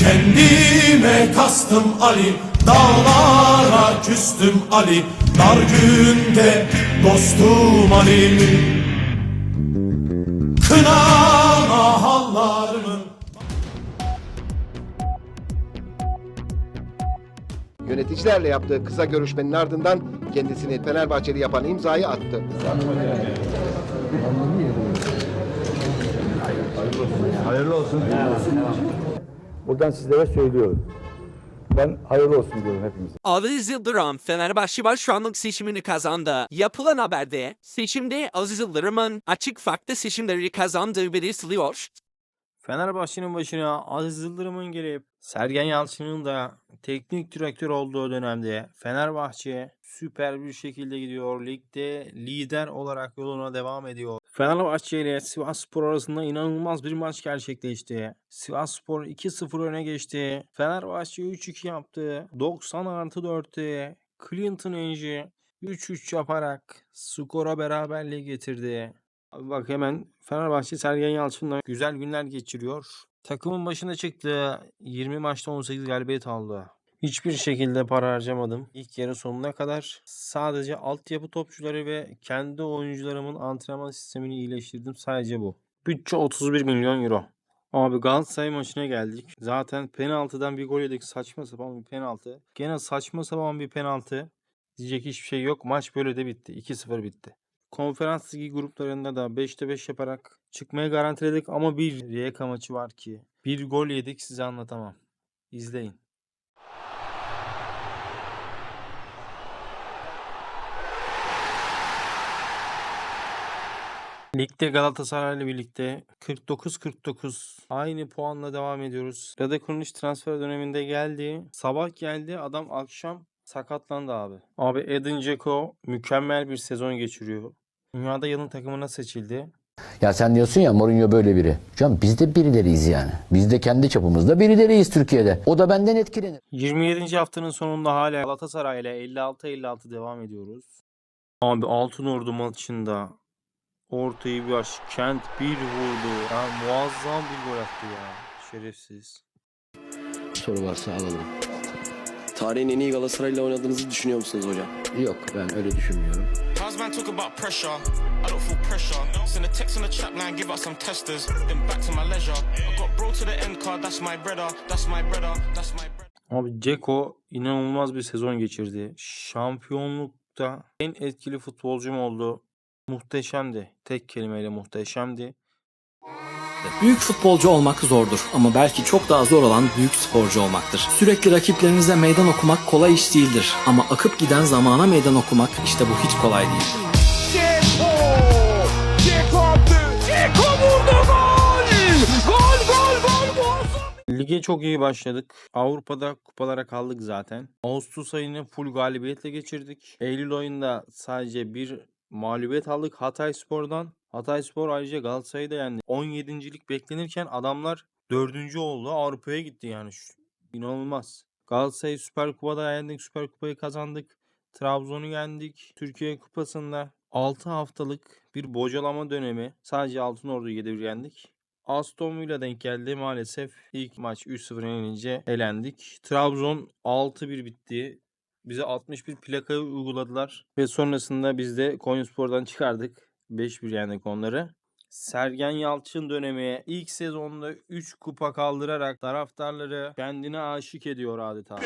Kendime kastım Ali Dağlara küstüm Ali. Dar günde dostum Ali. Kınama hallarımı Yöneticilerle yaptığı kısa görüşmenin ardından kendisini Fenerbahçeli yapan imzayı attı. Buradan sizlere söylüyorum. Ben hayırlı olsun diyorum hepimize. Aziz Yıldırım Fenerbahçe Başkanlık seçimini kazandı. Yapılan haberde seçimde Aziz Yıldırım'ın açık farklı seçimleri kazandığı belirtiliyor. Fenerbahçe'nin başına Aziz Yıldırım'ın gelip Sergen Yalçın'ın da teknik direktör olduğu dönemde Fenerbahçe süper bir şekilde gidiyor. Ligde lider olarak yoluna devam ediyor. Fenerbahçe ile Sivasspor arasında inanılmaz bir maç gerçekleşti. Sivasspor 2-0 öne geçti. Fenerbahçe 3-2 yaptı. 90 artı 4'te Clinton Enji 3-3 yaparak skora beraberliği getirdi. Bak hemen Fenerbahçe Sergen Yalçın'la güzel günler geçiriyor. Takımın başına çıktı. 20 maçta 18 galibiyet aldı. Hiçbir şekilde para harcamadım. İlk yarı sonuna kadar sadece altyapı topçuları ve kendi oyuncularımın antrenman sistemini iyileştirdim. Sadece bu. Bütçe 31 milyon euro. Abi Galatasaray maçına geldik. Zaten penaltıdan bir gol yedik. Saçma sapan bir penaltı. Gene saçma sapan bir penaltı. Diyecek hiçbir şey yok. Maç böyle de bitti. 2-0 bitti. Konferans ligi gruplarında da 5'te 5 yaparak çıkmayı garantiledik ama bir Rijeka maçı var ki bir gol yedik size anlatamam. İzleyin. Ligde Galatasaray'la birlikte 49-49 aynı puanla devam ediyoruz. Rada Kurniş transfer döneminde geldi. Sabah geldi adam akşam sakatlandı abi. Abi Edin Dzeko mükemmel bir sezon geçiriyor. Dünyada yılın takımına seçildi. Ya sen diyorsun ya Mourinho böyle biri. Can biz de birileriyiz yani. Biz de kendi çapımızda birileriyiz Türkiye'de. O da benden etkilenir. 27. haftanın sonunda hala Galatasaray ile 56-56 devam ediyoruz. Abi Altınordu maçında ortayı bir aç. Kent bir vurdu. Ya muazzam bir gol attı ya. Şerefsiz. Soru varsa alalım. Tarihin en iyi Galatasaray'la oynadığınızı düşünüyor musunuz hocam? Yok ben öyle düşünmüyorum. How's man talk about pressure? I don't feel pressure. Send a text on the chat line, give out some testers. Then back to my leisure. I got bro to the end card, that's my brother. That's my brother. That's my brother. Abi Ceko inanılmaz bir sezon geçirdi. Şampiyonlukta en etkili futbolcum oldu. Muhteşemdi. Tek kelimeyle muhteşemdi. Büyük futbolcu olmak zordur ama belki çok daha zor olan büyük sporcu olmaktır. Sürekli rakiplerinize meydan okumak kolay iş değildir ama akıp giden zamana meydan okumak işte bu hiç kolay değildir. Lige çok iyi başladık. Avrupa'da kupalara kaldık zaten. Ağustos ayını full galibiyetle geçirdik. Eylül ayında sadece bir mağlubiyet aldık Hatay Spor'dan. Hatay Spor ayrıca Galatasaray'ı da yendi. 17.lik beklenirken adamlar 4. oldu. Avrupa'ya gitti yani. Şu- İnanılmaz. Galatasaray Süper Kupa'da yendik. Süper Kupayı kazandık. Trabzon'u yendik. Türkiye Kupası'nda 6 haftalık bir bocalama dönemi. Sadece Altınordu'yu 7-1 yendik. Aston Villa denk geldi maalesef. İlk maç 3-0 yenilince elendik. Trabzon 6-1 bitti. Bize 61 plakayı uyguladılar. Ve sonrasında biz de Konyaspor'dan çıkardık. 5-1 yendik onları. Sergen Yalçın dönemi ilk sezonda 3 kupa kaldırarak taraftarları kendine aşık ediyor adeta.